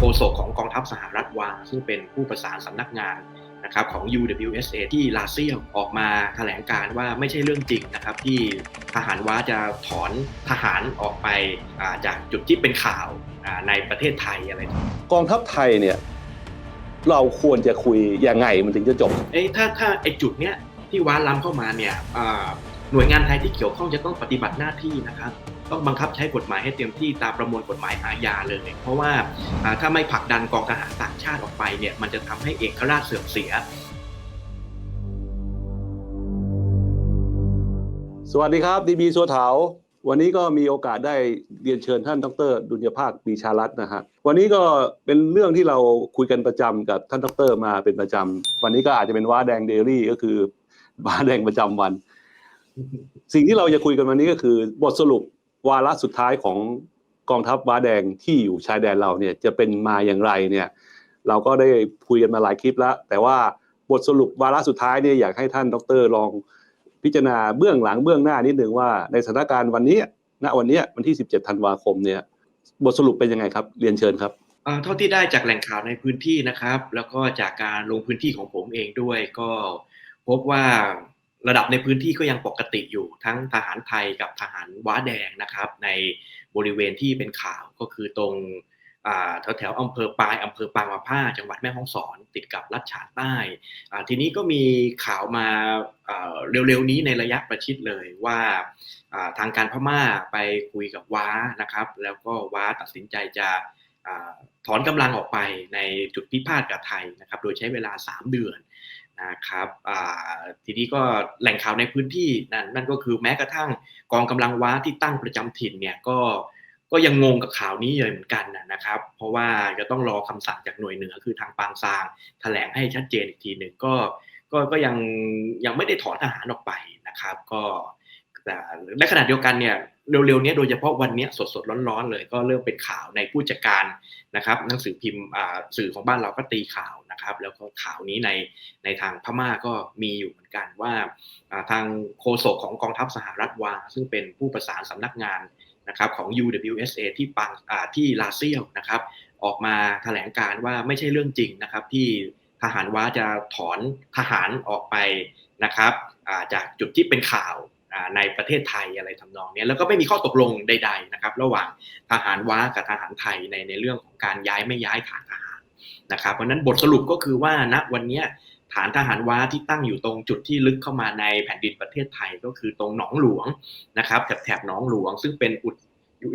โฆษกของกองทัพสหรัฐวาง ซึ่งเป็นผู้ประสานสำนักงานนะครับของ UWSA ที่ลาเซียลออกมาแถลงการว่าไม่ใช่เรื่องจริงนะครับ ที่ทหารว้าจะถอนทหารออกไปอ่าจากจุดที่เป็นข่าวอ่าในประเทศไทยอะไรต่างกองทัพไทยเนี่ยเราควรจะคุยยังไงมันถึงจะจบเอ้ยถ้าถ้าไอจุดเนี้ยที่ว้าล้ำเข้ามาเนี่ยอ่าหน่วยงานไทยที่เกี่ยวข้องจะต้องปฏิบัติหน้าที่นะครับ ต้องบังคับใช้กฎหมายให้เต็มที่ตามประมวลกฎหมายอาญาเลย เพราะว่าถ้าไม่ผลักดันกองทหารต่างชาติออกไปเนี่ยมันจะทำให้เอกราชเสื่อมเสีย สวัสดีครับดีบีสัวเถาวันนี้ก็มีโอกาสได้เรียนเชิญท่านดร ดุลยภาคปีชารัตนะฮะวันนี้ก็เป็นเรื่องที่เราคุยกันประจำกับท่านดรมาเป็นประจำวันนี้ก็อาจจะเป็นว้าแดงเดลี่ก็คือว้าแดงประจำวัน สิ่งที่เราจะคุยกันวันนี้ก็คือบทสรุป วาระสุดท้ายของกองทัพว้าแดงที่อยู่ชายแดนเราเนี่ยจะเป็นมาอย่างไรเนี่ยเราก็ได้คุยกันมาหลายคลิปแล้ว แต่ว่าบทสรุปวาระสุดท้ายเนี่ยอยากให้ท่านดรลองพิจารณาเบื้องหลังเบื้องหน้านิดหนึ่งว่าในสถานการณ์วันนี้ณวันนี้วันที่ 17 ธันวาคมเนี่ยบทสรุปเป็นยังไงครับ เรียนเชิญครับเท่าที่ได้จากแหล่งข่าวในพื้นที่นะครับ แล้วก็จากการลงพื้นที่ของผมเองด้วยก็พบว่า ระดับในพื้นที่ก็ยังปกติอยู่ทั้งทหารไทยกับทหารว้าแดงนะครับ ในบริเวณที่เป็นข่าวก็คือตรงแถวแถวๆอำเภอปายอำเภอปางมาผ้า จังหวัดแม่ฮ่องสอนติดกับลัดฉานใต้ทีนี้ก็มีข่าวมาเร็วๆนี้ในระยะประชิดเลยว่าทางการพม่าไปคุยกับว้านะครับ แล้วก็ว้าตัดสินใจจะถอนกำลังออกไปในจุดพิพาทกับไทยนะครับ โดยใช้เวลา 3 เดือน นะครับทีนี้ก็แหล่งข่าวในพื้นที่นั่นนั่นก็คือแม้กระทั่งกองกำลังว้าที่ตั้งประจำถิ่นเนี่ยก็ก็ยังงงกับข่าวนี้เลยเหมือนกันนะครับ เพราะว่าจะต้องรอคำสั่งจากหน่วยเหนือคือทางปางซางแถลงให้ชัดเจนอีกทีหนึ่งก็ก็ก็ยังยังไม่ได้ถอนทหารออกไปนะครับ ก็แต่ในขณะเดียวกันเนี่ยเร็วๆนี้โดยเฉพาะวันนี้สดๆร้อนๆเลย ก็เริ่มเป็นข่าวในผู้จัดการนะครับหนังสือพิมพ์สื่อของบ้านเราก็ตีข่าว นะครับ แล้วก็ข่าวนี้ในในทางพม่าก็มีอยู่เหมือนกันว่าทางโฆษกของกองทัพสหรัฐวาง ซึ่งเป็นผู้ประสานสำนักงานนะครับของ UWSA ที่ปังที่ลาเซียลนะครับ ออกมาแถลงการว่าไม่ใช่เรื่องจริงนะครับ ที่ทหารว้าจะถอนทหารออกไปนะครับาจากจุดที่เป็นข่าวในประเทศไทยอะไรทำนองนี้แล้วก็ไม่มีข้อตกลงใด ๆนะครับ ระหว่างทหารว้ากับทหารไทยในในเรื่องของการย้ายไม่ย้ายฐานทหาร นะครับเพราะนั้นบทสรุปก็คือว่าณวันนี้ฐานทหารว้าที่ตั้งอยู่ตรงจุดที่ลึกเข้ามาในแผ่นดินประเทศไทยก็คือตรงหนองหลวงนะครับแถบแถบหนองหลวง ซึ่งเป็นอุท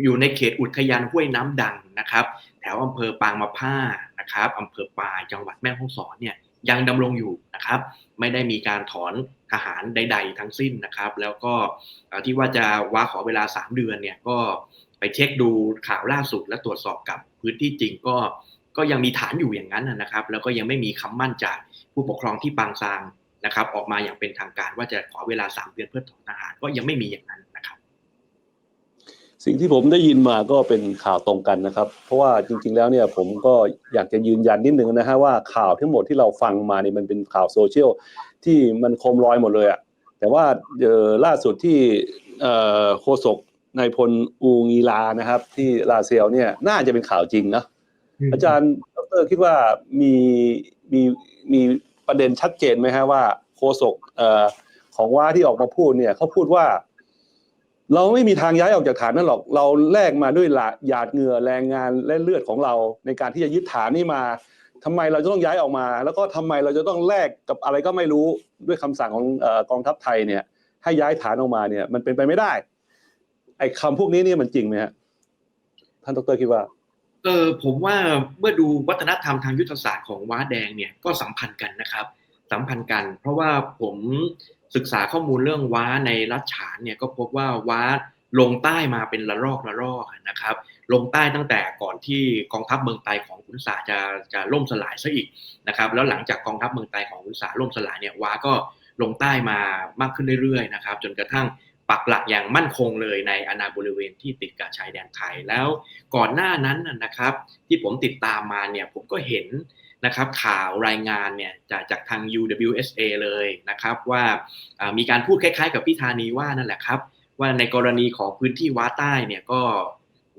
อยู่ในเขตอุทยานห้วยน้ำดังนะครับ แถวอำเภอปางมะผ้านะครับอำเภอปายจังหวัดแม่ฮ่องสอนเนี่ยยังดำรงอยู่นะครับ ไม่ได้มีการถอนทหารใด ๆ ทั้งสิ้นนะครับ แล้วก็ที่ว่าจะว่าขอเวลา 3 เดือนเนี่ยก็ไปเช็คดูข่าวล่าสุดและตรวจสอบกับพื้นที่จริงก็ ก็ยังมีฐานอยู่อย่างนั้นนะครับ แล้วก็ยังไม่มีคำมั่นจากผู้ปกครองที่ปางซางนะครับ ออกมาอย่างเป็นทางการว่าจะขอเวลา 3 เดือนเพื่อถอนทหารก็ยังไม่มีอย่างนั้นนะครับ สิ่งที่ผมได้ยินมาก็เป็นข่าวตรงกันนะครับ เพราะว่าจริง ๆ แล้วเนี่ยผมก็อยากจะยืนยันนิดนึงนะฮะว่าข่าวทั้งหมดที่เราฟังมาเนี่ยมันเป็นข่าวโซเชียลที่มันโคมลอยหมดเลยอะแต่ว่าเออล่าสุดที่โฆษกนายพลอูงีลานะครับ ที่ลาเซลเนี่ยน่าจะเป็นข่าวจริงนะ อาจารย์ดรคิดว่ามีมีมีประเด็นชัดเจนไหมฮะว่าโฆษกเอ่อของว่าที่ออกมาพูดเนี่ยเขาพูดว่า เราไม่มีทางย้ายออกจากฐานนั่นหรอกเราแลกมาด้วยหยาดเหงื่อแรงงานและเลือดของเรา ในการที่จะยึดฐานนี้มาทำไมเราจะต้องย้ายออกมา แล้วก็ทำไมเราจะต้องแลกกับอะไรก็ไม่รู้ด้วยคำสั่งของกองทัพไทยเนี่ย ให้ย้ายฐานออกมาเนี่ย มันเป็นไปไม่ได้ ไอ้คำพวกนี้เนี่ยมันจริงไหมฮะท่านดรคิดว่า เออผมว่าเมื่อดูวัฒนธรรมทางยุทธศาสตร์ของว้าแดงเนี่ยก็สัมพันธ์กันนะครับ สัมพันธ์กัน เพราะว่าผมศึกษาข้อมูลเรื่องว้าในรัฐฉานเนี่ยก็พบว่าว้าลงใต้มาเป็นระลอกระลอกนะครับ ลงใต้ตั้งแต่ก่อนที่กองทัพเมืองไทยของขุนศาจะจะล่มสลายซะอีกนะครับ แล้วหลังจากกองทัพเมืองไทยของขุนศาล่มสลายเนี่ยว้าก็ลงใต้มามากขึ้นเรื่อยๆนะครับ จนกระทั่ง ปักหลักอย่างมั่นคงเลยในอาณาบริเวณที่ติดกับชายแดนไทยแล้วก่อนหน้านั้นนะครับที่ผมติดตามมาเนี่ยผมก็เห็นนะครับข่าวรายงานเนี่ยจากจากทาง UWSA เลยนะครับว่ามีการพูดคล้ายๆ กับพี่ธานีว่านั่นแหละครับ ว่าในกรณีของพื้นที่ว้าใต้เนี่ยก็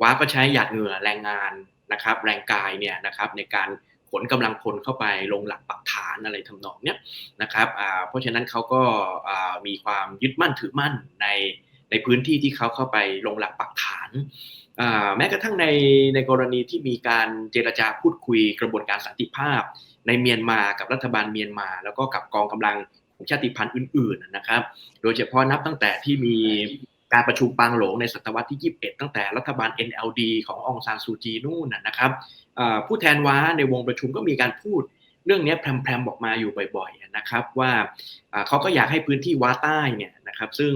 ว้าก็ใช้หยาดเหงื่อแรงงานนะครับแรงกายเนี่ยนะครับในการ นกำลังพลเข้าไปลงหลักปักฐานอะไรทำนองเนี้ยนะครับเพราะฉะนั้นเขาก็มีความยึดมั่นถือมั่นในในพื้นที่ที่เขาเข้าไปลงหลักปักฐานแม้กระทั่งในในกรณีที่มีการเจรจาพูดคุยกระบวนการสันติภาพ ในเมียนมากับรัฐบาลเมียนมา แล้วก็กับกองกำลังของชาติพันธุ์อื่นๆนะครับ โดยเฉพาะนับตั้งแต่ที่มีการประชุมปางหลงในศตวรรษที่ 21 ตั้งแต่รัฐบาล NLD ขององซานซูจีนู่นนะครับ ผู้แทนว้าในวงประชุมก็มีการพูดเรื่องนี้แพรมๆบอกมาอยู่บ่อยๆนะครับว่าเขาก็อยากให้พื้นที่ว้าใต้เนี่ยนะครับซึ่ง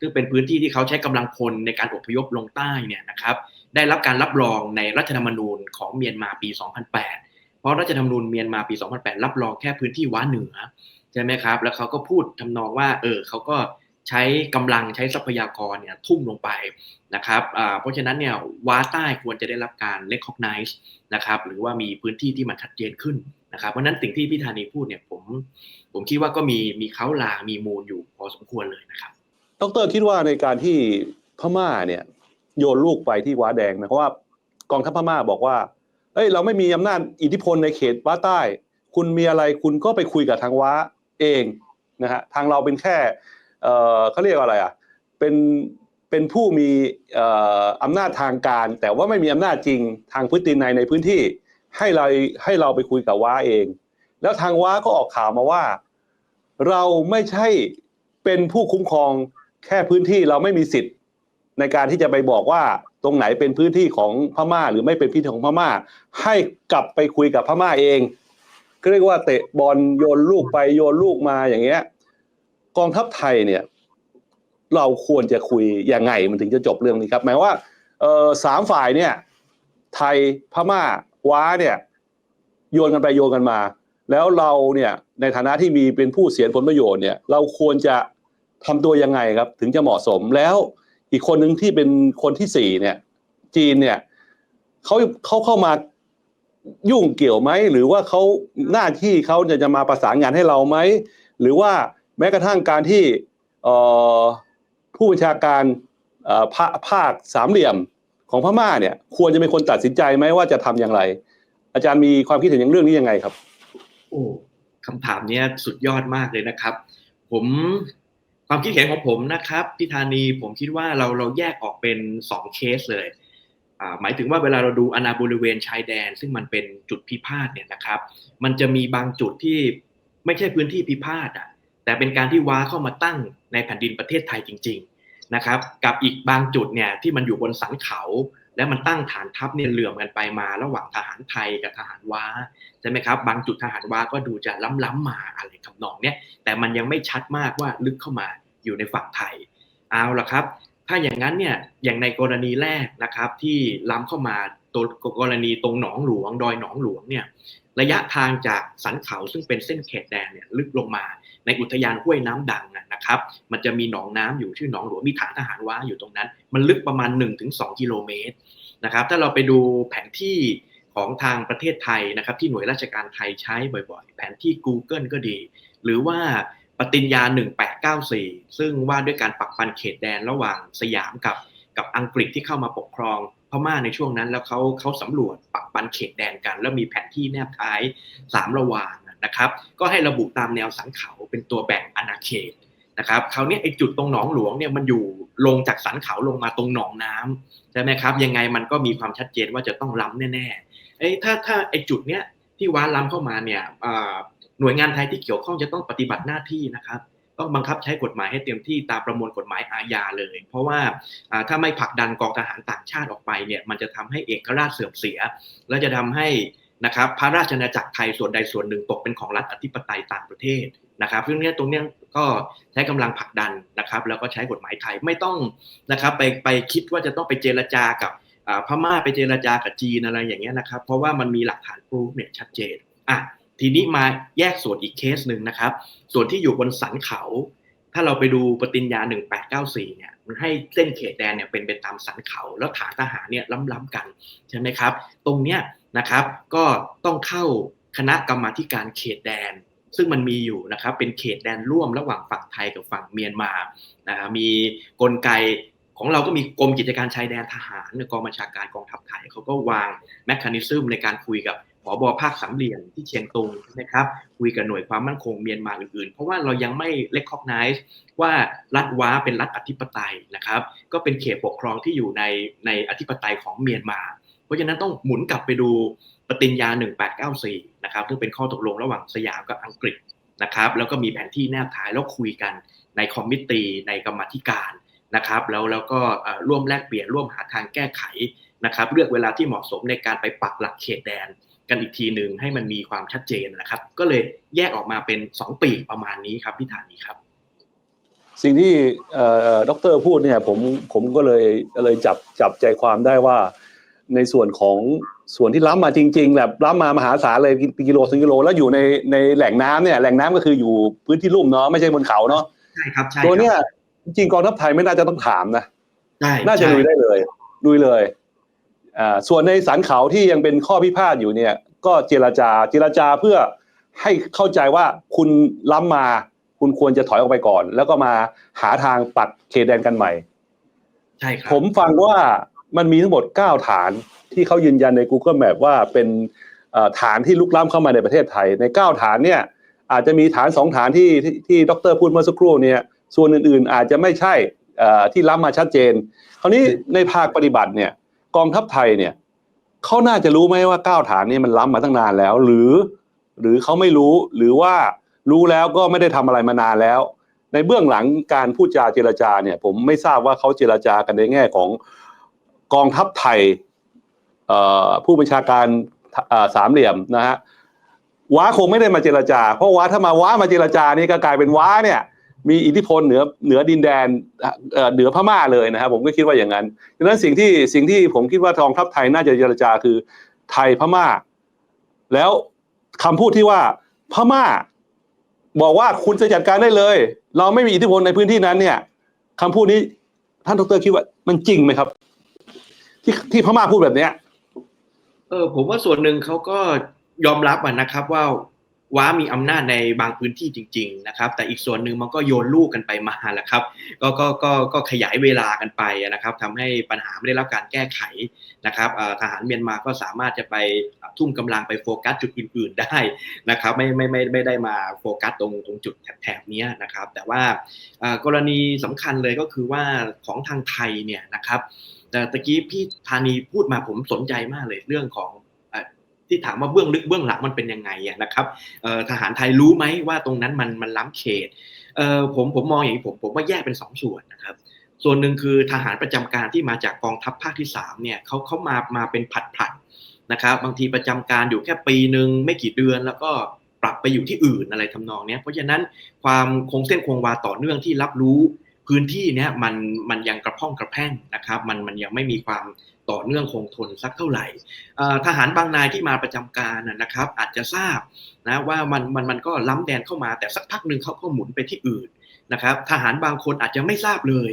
ซึ่งเป็นพื้นที่ที่เขาใช้กำลังพลในการอพยพลงใต้เนี่ยนะครับได้รับการรับรองในรัฐธรรมนูญของเมียนมาปี 2008 เพราะรัฐธรรมนูญเมียนมาปี 2008 รับรองแค่พื้นที่ว้าเหนือใช่ไหมครับแล้วเขาก็พูดทำนองว่าเออเขาก็ใช้กำลังใช้ทรัพยากรเนี่ยทุ่มลงไป นะครับเพราะฉะนั้นเนี่ยว้าใต้ควรจะได้รับการ recognize นะครับหรือว่ามีพื้นที่ที่มันชัดเจนขึ้นนะครับเพราะนั้นสิ่งที่พี่ธานีพูดเนี่ยผมผมคิดว่าก็มีมีเขาลางมีมูลอยู่พอสมควรเลยนะครับดรคิดว่าในการที่พม่าเนี่ยโยนลูกไปที่ว้าแดงนะเพราะว่ากองทัพพม่าบอกว่าเอ้ยเราไม่มีอำนาจอิทธิพลในเขตว้าใต้ คุณมีอะไรคุณก็ไปคุยกับทางว้าเองนะฮะทางเราเป็นแค่เอ่อเขาเรียกว่าอะไรอะเป็น เป็นผู้มีเอ่ออำนาจทางการ แต่ว่าไม่มีอำนาจจริงทางพื้นที่ในในพื้นที่ให้เราให้เราไปคุยกับว้าเอง แล้วทางว้าก็ออกข่าวมาว่า เราไม่ใช่เป็นผู้คุ้มครองแค่พื้นที่เราไม่มีสิทธิ์ ในการที่จะไปบอกว่าตรงไหนเป็นพื้นที่ของพม่า หรือไม่เป็นพื้นที่ของพม่า ให้กลับไปคุยกับพม่าเองก็เรียกว่าเตะบอลโยนลูกไปโยนลูกมาอย่างเงี้ย กองทัพไทยเนี่ย เราควรจะคุยยังไงมันถึงจะจบเรื่องนี้ครับหมายว่าสามฝ่ายเนี่ย ไทยพม่าว้าเนี่ย โยนกันไปโยนกันมา แล้วเราเนี่ยในฐานะที่มีเป็นผู้เสียผลประโยชน์เนี่ย เราควรจะทำตัวยังไงครับ ถึงจะเหมาะสมแล้วอีกคนหนึ่งที่เป็นคนที่สี่เนี่ย จีนเนี่ยเขาเขาเข้ามายุ่งเกี่ยวไหมหรือว่าเขาหน้าที่เขาจะจะมาประสานงานให้เราไหมหรือว่าแม้กระทั่งการที่เออ ผู้บัญชาการภาภาคสามเหลี่ยมของพม่าเนี่ย ควรจะเป็นคนตัดสินใจไหมว่าจะทำอย่างไร อาจารย์มีความคิดเห็นอย่างเรื่องนี้ยังไงครับ โอ้คำถามนี้สุดยอดมากเลยนะครับ ผมความคิดเห็นของผมนะครับพี่ธานีผมคิดว่าเราเราแยกออกเป็นสองเคสเลยหมายถึงว่าเวลาเราดูอนาบริเวณชายแดน ซึ่งมันเป็นจุดพิพาทเนี่ยนะครับ มันจะมีบางจุดที่ไม่ใช่พื้นที่พิพาทอะ แต่เป็นการที่ว้าเข้ามาตั้งในแผ่นดินประเทศไทยจริง ๆนะครับ กับอีกบางจุดเนี่ยที่มันอยู่บนสันเขา และมันตั้งฐานทัพเนี่ยเหลื่อมกันไปมา ระหว่างทหารไทยกับทหารว้าใช่ไหมครับ บางจุดทหารว่าก็ดูจะล้ำๆมาอะไรทำนองเนี้ยแต่มันยังไม่ชัดมากว่าลึกเข้ามาอยู่ในฝั่งไทยเอาละครับ ถ้าอย่างนั้นเนี่ยอย่างในกรณีแรกนะครับที่ล้ำเข้ามาตัวกรณีตรงหนองหลวง ดอยหนองหลวงเนี่ย ระยะทางจากสันเขาซึ่งเป็นเส้นเขตแดนเนี่ยลึกลงมา ในอุทยานห้วยน้ำดังนะครับ มันจะมีหนองน้ำอยู่ชื่อหนองหลวงมีฐานทหารว้าอยู่ตรงนั้น มันลึกประมาณ 1-2 กิโลเมตรนะครับถ้าเราไปดูแผนที่ของทางประเทศไทยนะครับที่หน่วยราชการไทยใช้บ่อยๆ แผนที่ Google ก็ดี หรือว่าปฏิญญา 1894 ซึ่งว่าด้วยการปักปันเขตแดนระหว่างสยามกับกับอังกฤษที่เข้ามาปกครอง ม่าในช่วงนั้น แล้วเขาเขาสำรวจปักปันเขตแดนกัน แล้วมีแผนที่แนบท้ายสามระหว่างนะครับ ก็ให้ระบุตามแนวสันเขาเป็นตัวแบ่งอาณาเขตนะครับคราวนี้ไอ้จุดตรงหนองหลวงเนี่ยมันอยู่ลงจากสันเขาลงมาตรงหนองน้ำใช่ไหมครับ ยังไงมันก็มีความชัดเจนว่าจะต้องล้ำแน่ๆเอ้ถ้าถ้าไอ้จุดเนี้ยที่ว้าล้ำเข้ามาเนี่ยหน่วยงานไทยที่เกี่ยวข้องจะต้องปฏิบัติหน้าที่นะครับ ต้องบังคับใช้กฎหมายให้เต็มที่ตามประมวลกฎหมายอาญาเลย เพราะว่าถ้าไม่ผลักดันกองทหารต่างชาติออกไปเนี่ยมันจะทำให้เอกราชเสื่อมเสีย และจะทำให้นะครับพระราชอาณาจักรไทยส่วนใดส่วนหนึ่งตกเป็นของรัฐอธิปไตยต่างประเทศนะครับเรื่องนี้ตรงนี้ก็ใช้กำลังผลักดันนะครับ แล้วก็ใช้กฎหมายไทยไม่ต้องนะครับไปไปคิดว่าจะต้องไปเจรจากับพม่าไปเจรจากับจีนอะไรอย่างเงี้ยนะครับ เพราะว่ามันมีหลักฐานพรูฟเนี่ยชัดเจนอะ ทีนี้มาแยกส่วนอีกเคสหนึ่งนะครับ ส่วนที่อยู่บนสันเขา ถ้าเราไปดูปฏิญญา 1894 เนี่ย มันให้เส้นเขตแดนเนี่ยเป็นไปตามสันเขา แล้วฐานทหารเนี่ยล้ำๆกันใช่ไหมครับ ตรงเนี้ยนะครับก็ต้องเข้าคณะกรรมาการเขตแดน ซึ่งมันมีอยู่นะครับ เป็นเขตแดนร่วมระหว่างฝั่งไทยกับฝั่งเมียนมานะมีกลไกของเราก็มีกรมกิจการชายแดนทหารกองบัญชาการกองทัพไทยเขาก็วางแมคคานิซึมในการคุยกับ ผอบอภาคสามเหลี่ยมที่เชียงตุงนะครับคุยกับหน่วยความมั่นคงเมียนมาอื่นๆ เพราะว่าเรายังไม่เล c ค g ไนซ์ว่ารัฐว้าเป็นรัฐอธิปไตยนะครับ ก็เป็นเขตปกครองที่อยู่ในในอธิปไตยของเมียนมา เพราะฉะนั้นต้องหมุนกลับไปดูปฏิญญา 1894 นะครับซึ่งเป็นข้อตกลงระหว่างสยามกับอังกฤษนะครับ แล้วก็มีแผนที่แนบท้ายแล้วคุยกันในคอมมิตีในกรรมธิการนะครับ แล้วแล้วก็ร่วมแลกเปลี่ยนร่วมหาทางแก้ไขนะครับ เลือกเวลาที่เหมาะสมในการไปปักหลักเขตแดน กันอีกทีหนึ่งให้มันมีความชัดเจนนะครับ ก็เลยแยกออกมาเป็น 2 ปีประมาณนี้ครับพี่ฐานีครับ สิ่งที่ดรพูดเนี่ยผมผมก็เลยเลยจับจับใจความได้ว่า ในส่วนของส่วนที่ล้ำมาจริงๆแบบล้ำมามหาศาลเลยกิโลถึงกิโล แล้วอยู่ในในแหล่งน้ำเนี่ยแหล่งน้ำก็คืออยู่พื้นที่ลุ่มเนาะไม่ใช่บนเขาเนาะใช่ครับใช่ตัวเนี้ยจริงๆกองทัพไทยไม่น่าจะต้องถามนะใช่น่าจะลุยได้เลยลุยเลยอ่า ส่วนในสันเขาที่ยังเป็นข้อพิพาทอยู่เนี่ยก็เจรจาเจรจาเพื่อให้เข้าใจว่าคุณล้ำมา คุณควรจะถอยออกไปก่อน แล้วก็มาหาทางปัดเขตแดนกันใหม่ใช่ครับผมฟังว่ามันมีทั้งหมด 9 ฐานที่เขายืนยันใน Google Map ว่าเป็นฐานที่ลุกล้ำเข้ามาในประเทศไทย ใน 9 ฐานเนี่ยอาจจะมีฐาน 2 ฐานที่ที่ที่ดรพูดเมื่อสักครู่เนี่ยส่วนอื่นๆอาจจะไม่ใช่ที่ล้ำมาชัดเจน คราวนี้ในภาคปฏิบัติเนี่ย กองทัพไทยเนี่ยเขาน่าจะรู้ไหมว่า9ฐานนี้มันล้ำมาตั้งนานแล้ว หรือ หรือเขาไม่รู้หรือว่ารู้แล้วก็ไม่ได้ทำอะไรมานานแล้ว ในเบื้องหลังการพูดจาเจรจาเนี่ย ผมไม่ทราบว่าเขาเจรจากันในแง่ของกองทัพไทยผู้บัญชาการสามเหลี่ยมนะฮะว้าคงไม่ได้มาเจรจา เพราะว้าถ้ามาว้ามาเจรจานี่ก็กลายเป็นว้าเนี่ย มีอิทธิพลเหนือเหนือดินแดนเหนือพม่าเลยนะครับผมก็คิดว่าอย่างนั้นดังนั้นสิ่งที่สิ่งที่ผมคิดว่าทองทัพไทยน่าจะเจรจาคือไทยพม่า แล้วคำพูดที่ว่าพม่า บอกว่าคุณจะจัดการได้เลย เราไม่มีอิทธิพลในพื้นที่นั้นเนี่ยคำพูดนี้ท่านดรคิดว่ามันจริงไหมครับ ที่ที่พม่าพูดแบบเนี้ยเออผมว่าส่วนหนึ่งเขาก็ยอมรับนะครับว่า ว้ามีอำนาจในบางพื้นที่จริง ๆ นะครับ แต่อีกส่วนหนึ่งมันก็โยนลูกกันไปมาแหละครับ ก็ก็ก็ก็ขยายเวลากันไปนะครับทำให้ปัญหาไม่ได้รับการแก้ไขนะครับทหารเมียนมาก็สามารถจะไปทุ่มกำลังไปโฟกัสจุดอื่น ๆได้นะครับ ไม่ไม่ไม่ไม่ได้มาโฟกัสตรงตรงจุดแถบนี้นะครับ แต่ว่ากรณีสำคัญเลยก็คือว่าของทางไทยเนี่ยนะครับแต่ตะกี้พี่ธานีพูดมาผมสนใจมากเลยเรื่องของ ที่ถามว่าเบื้องลึกเบื้องหลังมันเป็นยังไงนะครับทหารไทยรู้ไหมว่าตรงนั้นมันมันล้ำเขตผมผมมองอย่างนี้ผมผมว่าแยกเป็นสองส่วนนะครับส่วนหนึ่งคือทหารประจำการที่มาจากกองทัพภาคที่3เนี่ยเขาเขามามาเป็นผัดผัดนะครับบางทีประจำการอยู่แค่ปีหนึ่งไม่กี่เดือนแล้วก็ปรับไปอยู่ที่อื่นอะไรทำนองนี้เพราะฉะนั้นความคงเส้นคงวาต่อเนื่องที่รับรู้ พื้นที่เนี้ยมันมันยังกระพ้องกระแพ่งนะครับ มันมันยังไม่มีความต่อเนื่องคงทนสักเท่าไหร่ทหารบางนายที่มาประจำการนะครับ อาจจะทราบนะว่ามันมันมันก็ล้ำแดนเข้ามาแต่สักพักหนึ่งเขาก็หมุนไปที่อื่นนะครับ ทหารบางคนอาจจะไม่ทราบเลย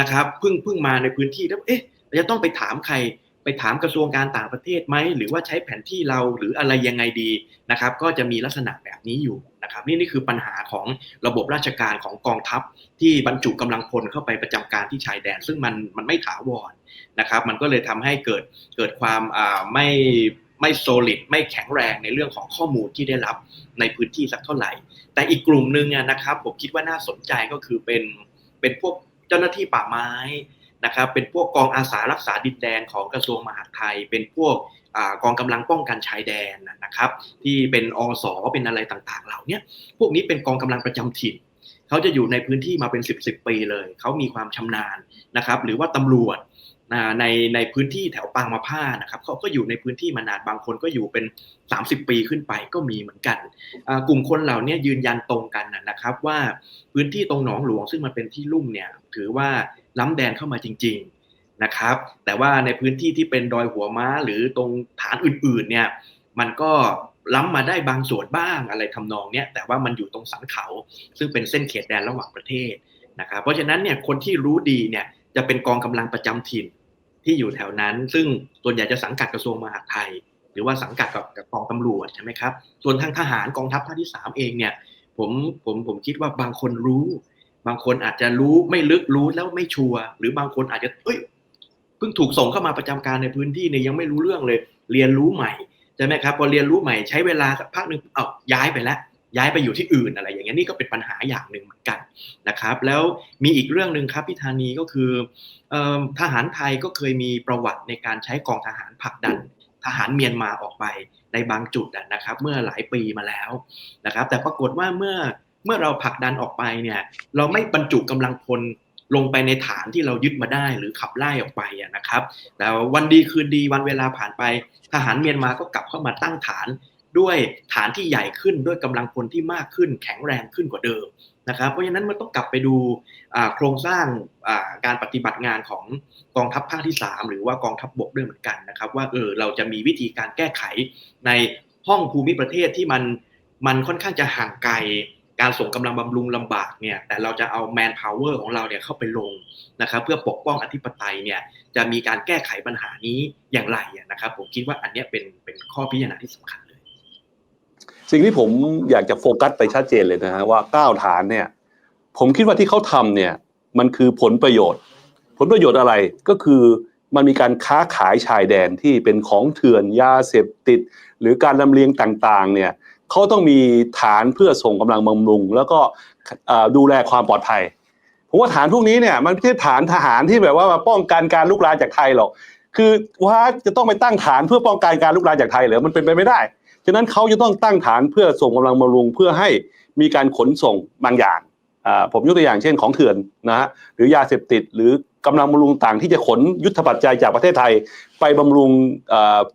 นะครับเพิ่งเพิ่งมาในพื้นที่แล้วเอ๊ะจะต้องไปถามใคร ไปถามกระทรวงการต่างประเทศไหมหรือว่าใช้แผนที่เราหรืออะไรยังไงดีนะครับ ก็จะมีลักษณะแบบนี้อยู่นะครับนี่นี่คือปัญหาของระบบราชการของกองทัพ ที่บรรจุกำลังพลเข้าไปประจำการที่ชายแดน ซึ่งมันมันไม่ถาวรนะครับ มันก็เลยทำให้เกิดเกิดความอ่าไม่ไม่โซลิดไม่แข็งแรงในเรื่องของข้อมูลที่ได้รับในพื้นที่สักเท่าไหร่ แต่อีกกลุ่มหนึ่งนะครับ ผมคิดว่าน่าสนใจก็คือเป็นเป็นพวกเจ้าหน้าที่ป่าไม้ นะครับเป็นพวกกองอาสารักษาดินแดนของกระทรวงมหาดไทย เป็นพวกอกองกำลังป้องกันชายแดนนะครับ ที่เป็นอสอเป็นอะไรต่างๆ เหล่านี้พวกนี้เป็นกองกำลังประจำถิ่นเขาจะอยู่ในพื้นที่มาเป็น 10บสปีเลย เขามีความชำนาญนะครับ หรือว่าตำรวจ ในในพื้นที่แถวปางมาผ้านะครับเขาก็อยู่ในพื้นที่มานานบางคนก็อยู่เป็น 30 ปีขึ้นไปก็มีเหมือนกัน กลุ่มคนเหล่านี้ยืนยันตรงกันนะครับว่าพื้นที่ตรงหนองหลวงซึ่งมันเป็นที่ลุ่มเนี่ยถือว่าล้ำแดนเข้ามาจริง ๆนะครับ แต่ว่าในพื้นที่ที่เป็นดอยหัวม้าหรือตรงฐานอื่นๆเนี่ยมันก็ล้ำมาได้บางส่วนบ้างอะไรทำนองเนี้ยแต่ว่ามันอยู่ตรงสันเขา ซึ่งเป็นเส้นเขตแดนระหว่างประเทศนะครับเพราะฉะนั้นเนี่ยคนที่รู้ดีเนี่ย จะเป็นกองกำลังประจำถิ่นที่อยู่แถวนั้น ซึ่งส่วนใหญ่จะสังกัดกระทรวงมหาดไทย หรือว่าสังกัดกับกองตำรวจใช่ไหมครับ ส่วนทางทหารกองทัพภาคที่3เองเนี่ยผมผมผมคิดว่าบางคนรู้ บางคนอาจจะรู้ไม่ลึกรู้แล้วไม่ชัวร์หรือบางคนอาจจะเอ้ยเพิ่งถูกส่งเข้ามาประจำการในพื้นที่เนี่ยยังไม่รู้เรื่องเลย เรียนรู้ใหม่ใช่ไหมครับพอเรียนรู้ใหม่ใช้เวลาสักพักหนึ่งเอาย้ายไปแล้ว ย้ายไปอยู่ที่อื่นอะไร อย่างเงี้ยนี่ก็เป็นปัญหาอย่างหนึ่งเหมือนกันนะครับ แล้วมีอีกเรื่องหนึ่งครับพี่ธานีก็คืออทหารไทยก็เคยมีประวัติในการใช้กองทหารผลักดัน ทหารเมียนมาออกไปในบางจุดนะครับ เมื่อหลายปีมาแล้วนะครับ แต่ปรากฏว่าเมื่อเมื่อเราผลักดันออกไปเนี่ย เราไม่บรรจุกำลังพลลงไปในฐานที่เรายึดมาได้หรือขับไล่ออกไปนะครับ แต่วันดีคืนดีวันเวลาผ่านไป ทหารเมียนมาก็กลับเข้ามาตั้งฐาน ด้วยฐานที่ใหญ่ขึ้นด้วยกำลังพลที่มากขึ้น แข็งแรงขึ้นกว่าเดิมนะครับ เพราะฉะนั้นมันต้องกลับไปดูโครงสร้างการปฏิบัติงานของกองทัพภาคที่ 3 หรือว่ากองทัพบบกด้วยเหมือนกันนะครับ ว่าเออเราจะมีวิธีการแก้ไขในห้องภูมิประเทศที่มันมันค่อนข้างจะห่างไกลการส่งกำลังบำรุงลำบากเนี่ยแต่เราจะเอาแมนพาวเวอร์ของเราเนี่ยเข้าไปลงนะครับ เพื่อปกป้องอธิปไตยเนี่ยจะมีการแก้ไขปัญหานี้อย่างไรนะครับ ผมคิดว่าอันนี้เป็นเป็นข้อพิจารณาที่สำคัญ สิ่งที่ผมอยากจะโฟกัสไปชัดเจนเลยนะฮะว่าก้าวฐานเนี่ย ผมคิดว่าที่เขาทำเนี่ยมันคือผลประโยชน์ ผลประโยชน์อะไรก็คือมันมีการค้าขายชายแดนที่เป็นของเถื่อนยาเสพติด หรือการลำเลียงต่างๆ เนี่ยเขาต้องมีฐานเพื่อส่งกำลังบำรุง แล้วก็ดูแลความปลอดภัยผมว่าฐานพวกนี้เนี่ยมันไม่ใช่ฐานทหารที่แบบว่ามาป้องกันการลุกลามจากไทยหรอกคือว่าจะต้องไปตั้งฐานเพื่อป้องกันการลุกลามจากไทยเหรอมันเป็นไปไม่ได้ ฉะนั้นเขาจะต้องตั้งฐานเพื่อส่งกำลังบำรุงเพื่อให้มีการขนส่งบางอย่างผมยกตัวอย่างเช่นของเถื่อนนะฮะหรือยาเสพติดหรือกำลังบำรุงต่างที่จะขนยุทธปัจจัยจากประเทศไทย ไปบำรุง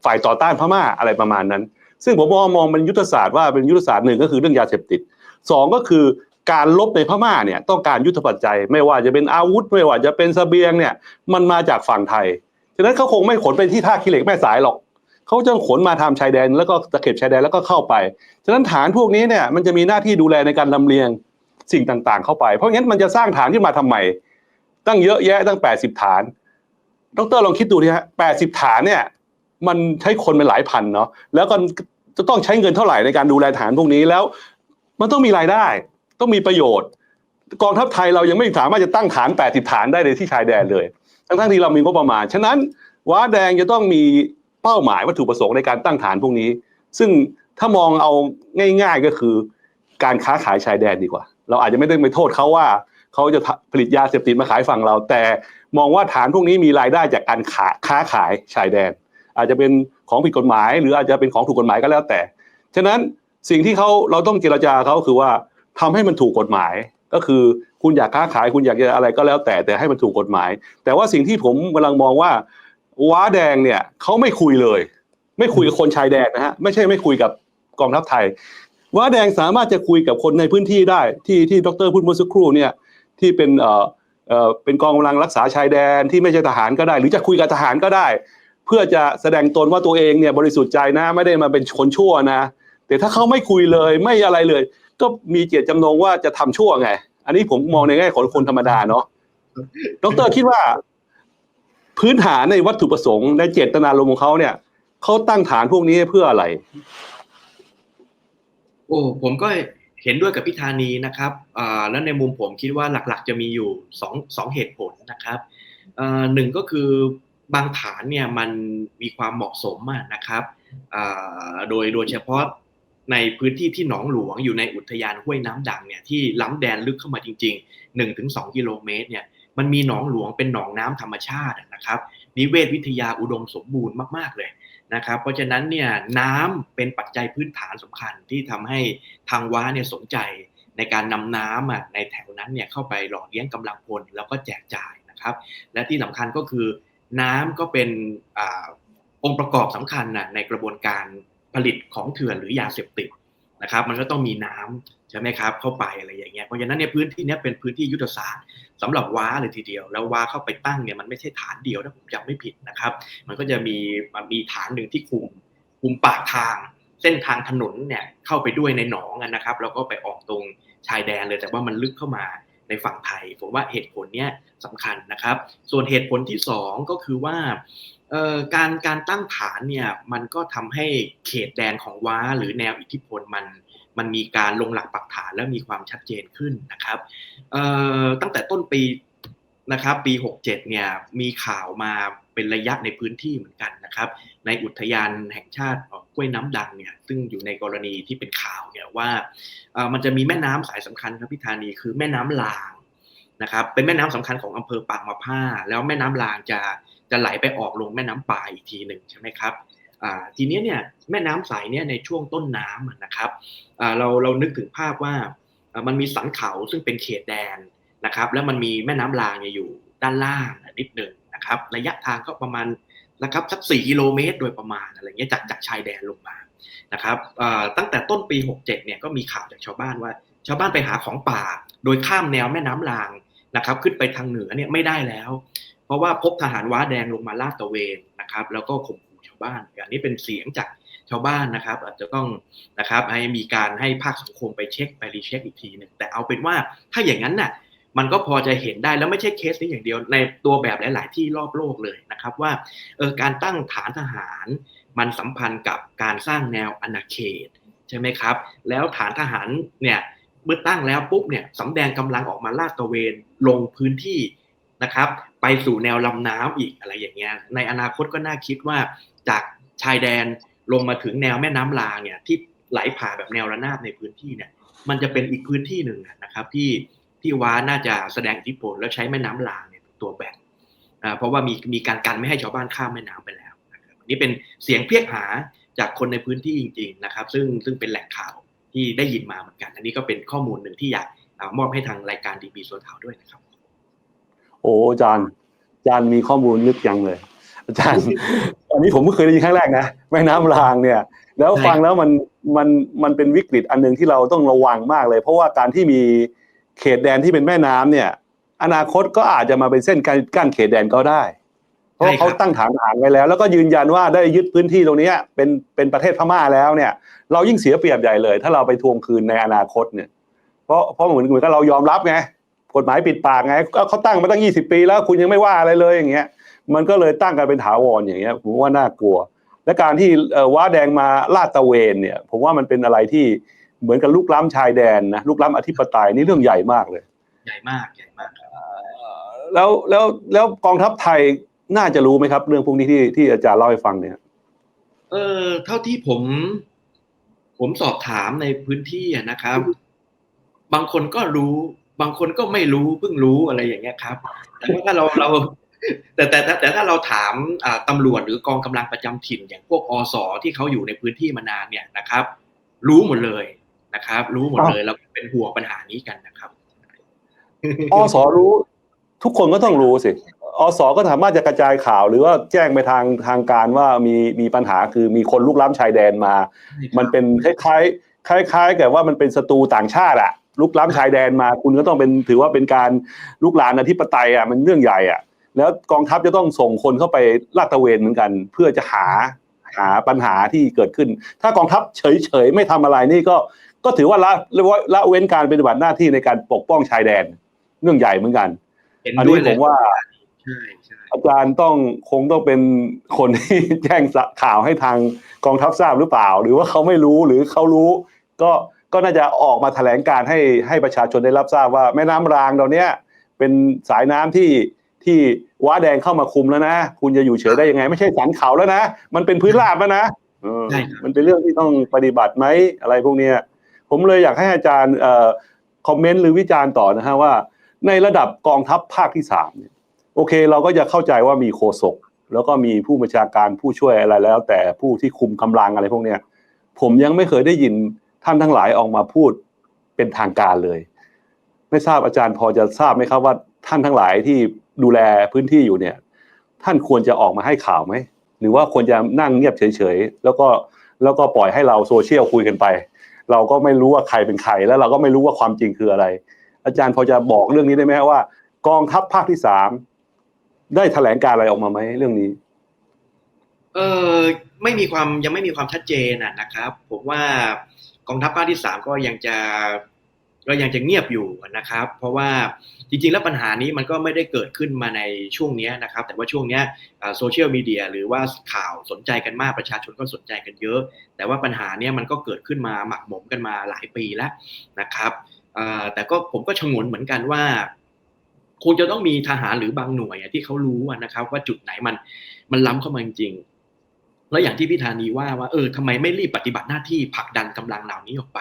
ฝ่ายต่อต้านพม่าอะไรประมาณนั้น ซึ่งผมมองมองเป็นยุทธศาสตร์ว่าเป็นยุทธศาสตร์หนึ่งก็คือเรื่องยาเสพติดสองก็คือการลบในพม่าเนี่ยต้องการยุทธปัจจัย ไม่ว่าจะเป็นอาวุธไม่ว่าจะเป็นเสบียงเนี่ยมันมาจากฝั่งไทยฉะนั้นเขาคงไม่ขนไปที่ท่าขี้เหล็กแม่สายหรอก เขาจะขนมาทำชายแดน แล้วก็ตะเข็บชายแดนแล้วก็เข้าไป ฉะนั้นฐานพวกนี้เนี่ยมันจะมีหน้าที่ดูแลในการลำเลียงสิ่งต่างๆ เข้าไป เพราะงั้นมันจะสร้างฐานขึ้นมาทำไม ตั้งเยอะแยะตั้งแปดสิบฐาน ดรลองคิดดูดิฮะแปดสิบฐานเนี่ย มันใช้คนเป็นหลายพันเนาะ แล้วก็จะต้องใช้เงินเท่าไหร่ในการดูแลฐานพวกนี้ แล้ว มันต้องมีรายได้ ต้องมีประโยชน์ กองทัพไทยเรายังไม่สามารถจะตั้งฐานแปดสิบฐานได้ในที่ชายแดนเลย ทั้งๆที่เรามีงบประมาณ ฉะนั้นว้าแดงจะต้องมี เป้าหมายวัตถุประสงค์ในการตั้งฐานพวกนี้ ซึ่งถ้ามองเอาง่าย ๆก็คือ การค้าขายชายแดนดีกว่า เราอาจจะไม่ได้ไปโทษเขาว่าเขาจะผลิตยาเสพติดมาขายฝั่งเรา แต่มองว่าฐานพวกนี้มีรายได้จากการขาค้าขายชายแดน อาจจะเป็นของผิดกฎหมาย หรืออาจจะเป็นของถูกกฎหมายก็แล้วแต่ ฉะนั้นสิ่งที่เขาเราต้องเจรจาเขาคือว่าทำให้มันถูกกฎหมายก็คือคุณอยากค้าขายคุณอยากจะอะไรก็แล้วแต่แต่ให้มันถูกกฎหมาย แต่ว่าสิ่งที่ผมกำลังมองว่า ว้าแดงเนี่ยเขาไม่คุยเลย ไม่คุยกับคนชายแดนนะฮะไม่ใช่ไม่คุยกับกองทัพไทย ว้าแดงสามารถจะคุยกับคนในพื้นที่ได้ ที่ที่ดรพูดเมื่อสักครู่เนี่ยที่เป็นเอ่อเอ่อเป็นกองกำลังรักษาชายแดนที่ไม่ใช่ทหารก็ได้ หรือจะคุยกับทหารก็ได้ เพื่อจะแสดงตนว่าตัวเองเนี่ยบริสุทธิ์ใจนะไม่ได้มาเป็นคนชั่วนะ แต่ถ้าเขาไม่คุยเลยไม่อะไรเลย ก็มีเจตจำนงว่าจะทำชั่วไง อันนี้ผมมองในแง่ของคนธรรมดาเนาะดรคิดว่า พื้นฐานในวัตถุประสงค์ในเจตนารมณ์ของเขาเนี่ยเขาตั้งฐานพวกนี้เพื่ออะไร โอ้ผมก็เห็นด้วยกับพิธานีนะครับแล้วในมุมผมคิดว่าหลักๆ จะมีอยู่สองสองเหตุผลนะครับหนึ่งก็คือบางฐานเนี่ยมันมีความเหมาะสมนะครับโดยโดยเฉพาะในพื้นที่ที่หนองหลวงอยู่ในอุทยานห้วยน้ำดังเนี่ยที่ล้ำแดนลึกเข้ามาจริง ๆ 1-2 กิโลเมตรเนี่ย มันมีหนองหลวงเป็นหนองน้ำธรรมชาตินะครับนิเวศวิทยาอุดมสมบูรณ์มาก ๆ เลยนะครับ เพราะฉะนั้นเนี่ยน้ำเป็นปัจจัยพื้นฐานสำคัญที่ทำให้ทางว้าเนี่ยสนใจในการนำน้ำอะในแถวนั้นเนี่ยเข้าไปหล่อเลี้ยงกำลังพลแล้วก็แจกจ่ายนะครับ และที่สำคัญก็คือน้ำก็เป็นอองค์ประกอบสำคัญนะในกระบวนการผลิตของเถื่อนหรือยาเสพติด นะครับมันก็ต้องมีน้ำใช่ไหมครับเข้าไปอะไรอย่างเงี้ยเพราะฉะนั้นในพื้นที่นี้เป็นพื้นที่ยุทธศาสตร์สำหรับว้าเลยทีเดียว แล้วว้าเข้าไปตั้งเนี่ยมันไม่ใช่ฐานเดียวถ้าผมจำไม่ผิดนะครับ มันก็จะมีมันมีฐานหนึ่งที่คุมคุมปากทาง เส้นทางถนนเนี่ยเข้าไปด้วยในหนองนะครับ แล้วก็ไปออกตรงชายแดนเลยแต่ว่ามันลึกเข้ามาในฝั่งไทย ผมว่าเหตุผลเนี้ยสำคัญนะครับ ส่วนเหตุผลที่ 2 ก็คือว่า เอ่อการการตั้งฐานเนี่ยมันก็ทำให้เขตแดนของว้าหรือแนวอิทธิพลมันมันมีการลงหลักปักฐานและมีความชัดเจนขึ้นนะครับเอ่อตั้งแต่ต้นปีนะครับปี 67เนี่ยมีข่าวมาเป็นระยะในพื้นที่เหมือนกันนะครับในอุทยานแห่งชาติกล้วยน้ำดังเนี่ยซึ่งอยู่ในกรณีที่เป็นข่าวเนี่ยว่าเอ่อมันจะมีแม่น้ำสายสำคัญครับพี่ธานีคือแม่น้ำลางนะครับเป็นแม่น้ำสำคัญของอำเภอปางมะผ้า แล้วแม่น้ำลางจะ จะไหลไปออกลงแม่น้ำป่ายอีกทีหนึ่งใช่ไหมครับทีนี้เนี่ยแม่น้ำสายเนี่ยในช่วงต้นน้ำนะครับเราเรานึกถึงภาพว่ามันมีสันเขาซึ่งเป็นเขตแดนนะครับแล้วมันมีแม่น้ำลางอยู่ด้านล่างนิดหนึ่งนะครับระยะทางก็ประมาณนะครับสักสี่กิโลเมตรโดยประมาณอะไรเงี้ยจากจากชายแดนลงมานะครับตั้งแต่ต้นปี 67เนี่ยก็มีข่าวจากชาวบ้านว่า ชาวบ้านไปหาของป่า โดยข้ามแนวแม่น้ำลางนะครับขึ้นไปทางเหนือเนี่ยไม่ได้แล้ว เพราะว่าพบทหารว้าแดงลงมาลาดตระเวนนะครับ แล้วก็ข่มขู่ชาวบ้านอันนี้เป็นเสียงจากชาวบ้านนะครับ อาจจะต้องนะครับให้มีการให้ภาคสังคมไปเช็คไปรีเช็คอีกทีหนึ่งแต่เอาเป็นว่าถ้าอย่างนั้นน่ะมันก็พอจะเห็นได้แล้วไม่ใช่เคสนี้อย่างเดียวในตัวแบบหลาย ๆ ที่รอบโลกเลยนะครับว่าเออการตั้งฐานทหาร มันสัมพันธ์กับการสร้างแนวอาณาเขตใช่ไหมครับ แล้วฐานทหารเนี่ยเมื่อตั้งแล้วปุ๊บเนี่ยสำแดงกำลังออกมาลาดตระเวนลงพื้นที่ นะครับไปสู่แนวลำน้ำอีกอะไรอย่างเงี้ยในอนาคตก็น่าคิดว่าจากชายแดนลงมาถึงแนวแม่น้ำลางเนี่ยที่ไหลผ่าแบบแนวระนาบในพื้นที่เนี่ยมันจะเป็นอีกพื้นที่หนึ่งนะครับที่ที่ว้าน่าจะแสดงอิทธิพลแล้วใช้แม่น้ำลางเนี่ยเป็นตัวแบ่งอ่าเพราะว่ามีมีการกันไม่ให้ชาวบ้านข้ามแม่น้ำไปแล้วนะครับนี่เป็นเสียงเพียกหาจากคนในพื้นที่จริง ๆนะครับ ซึ่งซึ่งเป็นแหล่งข่าวที่ได้ยินมาเหมือนกัน อันนี้ก็เป็นข้อมูลหนึ่งที่อยากอามอบให้ทางรายการดีบีโซนเทาด้วยนะครับ โอ้อาจารย์อาจารย์มีข้อมูลลึกยังเลย อาจารย์ อันนี้ผมเพิ่งเคยได้ยินครั้งแรกนะแม่น้ำลางเนี่ย แล้วใช่ฟังแล้วมันมันมันเป็นวิกฤตอันหนึ่งที่เราต้องระวังมากเลย เพราะว่าการที่มีเขตแดนที่เป็นแม่น้ำเนี่ย อนาคตก็อาจจะมาเป็นเส้นการกั้นเขตแดนก็ได้ เพราะว่าเขาตั้งฐานทหารไว้แล้ว แล้วก็ยืนยันว่าได้ยึดพื้นที่ตรงเนี้ยเป็นเป็นประเทศพม่าแล้วเนี่ย เรายิ่งเสียเปรียบใหญ่เลย ถ้าเราไปทวงคืนในอนาคตเนี่ย เพราะเพราะเหมือนเหมือนกับเรายอมรับไง กฎหมายปิดปากไงก็เขาตั้งมาตั้งยี่สิบปีแล้วคุณยังไม่ว่าอะไรเลยอย่างเงี้ยมันก็เลยตั้งกันเป็นถาวรอย่างเงี้ยผมว่าน่ากลัว และการที่เอ่อว้าแดงมาลาดตระเวนเนี่ย ผมว่ามันเป็นอะไรที่เหมือนกับลุกล้ำชายแดนนะลุกล้ำอธิปไตยนี่เรื่องใหญ่มากเลย ใหญ่มากใหญ่มากครับแล้วแล้วแล้วกองทัพไทยน่าจะรู้ไหมครับ เรื่องพวกนี้ที่ที่อาจารย์เล่าให้ฟังเนี่ย เออเท่าที่ผม ผมสอบถามในพื้นที่อะนะครับ บางคนก็รู้ บางคนก็ไม่รู้เพิ่งรู้อะไรอย่างเงี้ยครับ แต่ว่าถ้าเราเราแต่แต่แต่แต่ถ้าเราถามอ่าตำรวจหรือกองกำลังประจำถิ่น อย่างพวกอสที่เขาอยู่ในพื้นที่มานานเนี่ยนะครับ รู้หมดเลยนะครับ รู้หมดเลยแล้วเป็นห่วงปัญหานี้กันนะครับอสรู้ ทุกคนก็ต้องรู้สิอสก็สามารถจะกระจายข่าว หรือว่าแจ้งไปทางทางการว่ามีมีปัญหาคือมีคนลุกล้ำชายแดนมา มันเป็นคล้ายๆคล้ายๆกับว่ามันเป็นศัตรูต่างชาติอะ ลุกล้ำชายแดนมา คุณก็ต้องเป็นถือว่าเป็นการลุกลานอธิปไตยอะมันเรื่องใหญ่อะแล้วกองทัพจะต้องส่งคนเข้าไปลาดตระเวนเหมือนกัน เพื่อจะหาหาปัญหาที่เกิดขึ้น ถ้ากองทัพเฉยๆไม่ทำอะไรนี่ก็ก็ถือว่าละละละเว้นการปฏิบัติหน้าที่ในการปกป้องชายแดนเรื่องใหญ่เหมือนกันเห็นอันด้นี้วยเลผยมว่าใช่ใช่อาจารย์ต้องคงต้องเป็นคนที่แจ้งข่าวให้ทางกองทัพทราบหรือเปล่า หรือว่าเขาไม่รู้หรือเขารู้ก็ ก็น่าจะออกมาแถลงการให้ให้ประชาชนได้รับทราบว่าแม่น้ำรางเราเนี้ยเป็นสายน้ำที่ที่ว้าแดงเข้ามาคุมแล้วนะ คุณจะอยู่เฉยได้ยังไง ไม่ใช่สันเขาแล้วนะ มันเป็นพื้นราบแล้วนะเออใช่ครับมันเป็นเรื่องที่ต้องปฏิบัติไหมอะไรพวกเนี้ยผมเลยอยากให้อาจารย์เอ่อคอมเมนต์หรือวิจารณ์ต่อนะฮะว่า ในระดับกองทัพภาคที่สามเนี่ยโอเค เราก็จะเข้าใจว่ามีโฆษกแล้วก็มีผู้บัญชาการผู้ช่วยอะไรแล้ว แต่ผู้ที่คุมกำลังอะไรพวกเนี้ยผมยังไม่เคยได้ยิน ท่านทั้งหลายออกมาพูดเป็นทางการเลย ไม่ทราบอาจารย์พอจะทราบไหมครับว่าท่านทั้งหลายที่ดูแลพื้นที่อยู่เนี่ย ท่านควรจะออกมาให้ข่าวไหมหรือว่าควรจะนั่งเงียบเฉยๆแล้วก็แล้วก็ปล่อยให้เราโซเชียลคุยกันไป เราก็ไม่รู้ว่าใครเป็นใครแล้วเราก็ไม่รู้ว่าความจริงคืออะไร อาจารย์พอจะบอกเรื่องนี้ได้ไหมว่า กองทัพภาคที่สามได้แถลงการอะไรออกมาไหมเรื่องนี้ เออไม่มีความยังไม่มีความชัดเจนนะครับ ผมว่า กองทัพภาคที่สามก็ยังจะก็ยังจะเงียบอยู่นะครับ เพราะว่าจริงๆ แล้วปัญหานี้มันก็ไม่ได้เกิดขึ้นมาในช่วงนี้นะครับ แต่ว่าช่วงนี้โซเชียลมีเดียหรือว่าข่าวสนใจกันมากประชาชนก็สนใจกันเยอะ แต่ว่าปัญหาเนี้ยมันก็เกิดขึ้นมาหมักหมมกันมาหลายปีแล้วนะครับแต่ก็ผมก็ชงนเหมือนกันว่า คงจะต้องมีทหารหรือบางหน่วยที่เขารู้นะครับ ว่าจุดไหนมันมันล้ำเข้ามาจริง แล้วอย่างที่พิธานีว่าว่าเออทำไมไม่รีบปฏิบัติหน้าที่ผลักดันกำลังเหล่านี้ออกไป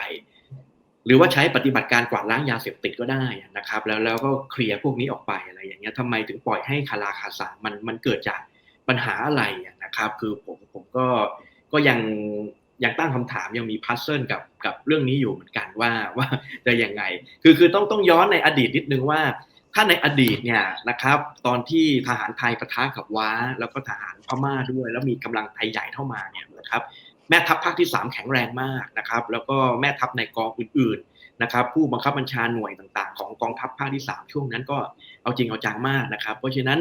หรือว่าใช้ปฏิบัติการกวาดล้างยาเสพติดก็ได้นะครับ แล้วแล้วก็เคลียร์พวกนี้ออกไปอะไรอย่างเงี้ยทำไมถึงปล่อยให้คาราคาซังมันมันเกิดจากปัญหาอะไรนะครับ คือผมผมก็ก็ยังยังตั้งคำถามยังมีพัซเซิลกับกับเรื่องนี้อยู่เหมือนกันว่าว่าจะยังไง คือคือต้องต้องย้อนในอดีตนิดนึงว่า ถ้าในอดีตเนี่ยนะครับตอนที่ทหารไทยประทะกับว้า แล้วก็ทหารพม่าด้วย แล้วมีกำลังไทยใหญ่เข้ามาเนี่ยนะครับแม่ทัพภาคที่ 3 แข็งแรงมากนะครับแล้วก็แม่ทัพในกองอื่นๆนะครับผู้บังคับบัญชาหน่วยต่างๆ ของกองทัพภาคที่ 3 ช่วงนั้นก็เอาจริงเอาจังมากนะครับ เพราะฉะนั้น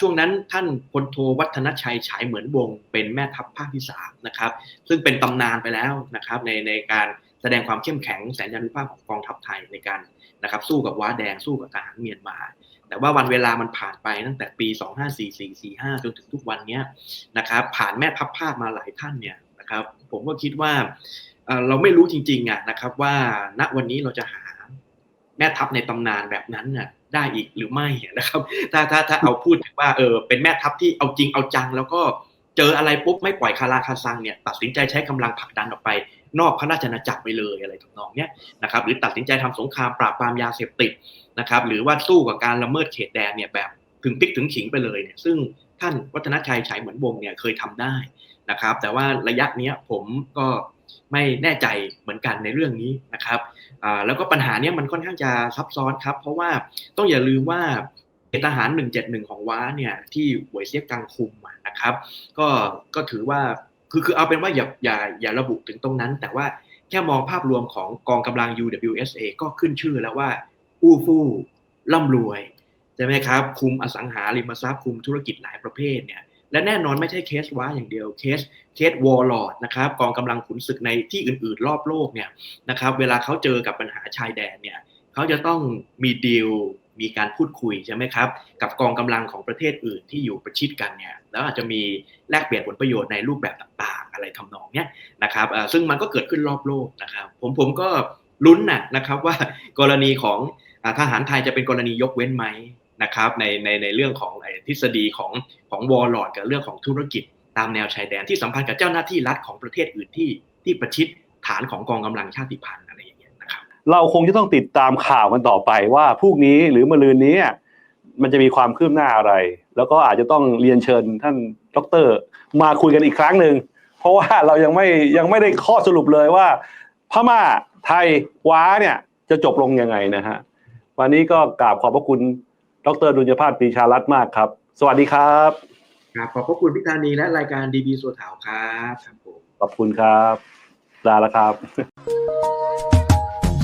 ช่วงนั้นท่านพลโทวัฒนชัยฉายเหมือนวงเป็นแม่ทัพภาคที่3นะครับซึ่งเป็นตำนานไปแล้วนะครับในในการ แสดงความเข้มแข็งแสนยานุภาพของกองทัพไทยในการนะครับสู้กับว้าแดงสู้กับทหารเมียนมา แต่ว่าวันเวลามันผ่านไปตั้งแต่ปี 254445 จนถึงทุกวันนี้นะครับผ่านแม่ทัพภาคมาหลายท่านเนี่ยนะครับผมก็คิดว่าเราไม่รู้จริงๆอะนะครับว่าณวันนี้เราจะหาแม่ทัพในตำนานแบบนั้นน่ะได้อีกหรือไม่นะครับถ้าถ้าถ้าเอาพูดถึงว่าเออเป็นแม่ทัพที่เอาจริงเอาจัง แล้วก็เจออะไรปุ๊บไม่ปล่อยคาราคาซังเนี่ยตัดสินใจใช้กำลังผลักดันออกไป นอกพระราชอาณาจักรไปเลยอะไรทำนองเนี้ยนะครับหรือตัดสินใจทำสงครามปราบปรามยาเสพติดนะครับหรือว่าสู้กับการละเมิดเขตแดนเนี่ยแบบถึงพลิกถึงขิงไปเลยเนี่ยซึ่งท่านวัฒนชัยฉายเหมือนวงเนี่ยเคยทำได้นะครับ แต่ว่าระยะเนี้ยผมก็ไม่แน่ใจเหมือนกันในเรื่องนี้นะครับแล้วก็ปัญหาเนี้ยมันค่อนข้างจะซับซ้อนครับ เพราะว่าต้องอย่าลืมว่าเกทหาร 171 ของว้าเนี่ยที่หวยเสียกังคุมนะครับ ก็ก็ถือว่า คือคือเอาเป็นว่าอย่าอย่าอย่าระบุถึงตรงนั้น แต่ว่าแค่มองภาพรวมของกองกำลัง UWSA ก็ขึ้นชื่อแล้วว่าอู้ฟู่ร่ำรวยใช่ไหมครับ คุมอสังหาริมทรัพย์คุมธุรกิจหลายประเภทเนี่ยและแน่นอนไม่ใช่เคสว้าอย่างเดียวเคสเคสวอลลอดนะครับกองกำลังขุนศึกในที่อื่น ๆ รอบโลกเนี่ยนะครับเวลาเขาเจอกับปัญหาชายแดนเนี่ยเขาจะต้องมีดีล มีการพูดคุยใช่ไหมครับ กับกองกำลังของประเทศอื่นที่อยู่ประชิดกันเนี่ยแล้วอาจจะมีแลกเปลี่ยนผลประโยชน์ในรูปแบบต่างๆ อะไรทำนองเนี้ยนะครับซึ่งมันก็เกิดขึ้นรอบโลกนะครับ ผมผมก็ลุ้นนะนะครับว่ากรณีของอทหารไทยจะเป็นกรณียกเว้นไหมนะครับในในในเรื่องของอทฤษฎีของของวอลลอดกับเรื่องของธุรกิจตามแนวชายแดนที่สัมพันธ์กับเจ้าหน้าที่รัฐของประเทศอื่นที่ที่ประชิดฐานของกองกำลังชาติพันธุ์อะไร เงี้ยนะครับเราคงจะต้องติดตามข่าวกันต่อไปว่าพรุ่งนี้หรือมะรืนนี้มันจะมีความคืบหน้าอะไร แล้วก็อาจจะต้องเรียนเชิญท่านดอกเตอรมาคุยกันอีกครั้งหนึ่งเพราะว่าเรายังไม่ยังไม่ได้ข้อสรุปเลยว่าพม่าไทยว้าเนี่ยจะจบลงยังไงนะฮะวันนี้ก็กราบขอบพระคุณดรดุลยภาสปรีชารัตน์มากครับ สวัสดีครับครับขอบพระคุณพิธานีและรายการดีบีสัวถาวครับครับผมขอบคุณครับลาแล้วครับ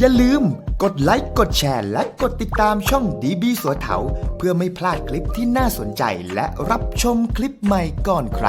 อย่าลืมกดไลค์กดแชร์และกดติดตามช่องดีบีสวเถาเพื่อไม่พลาดคลิปที่น่าสนใจและรับชมคลิปใหม่ก่อนใคร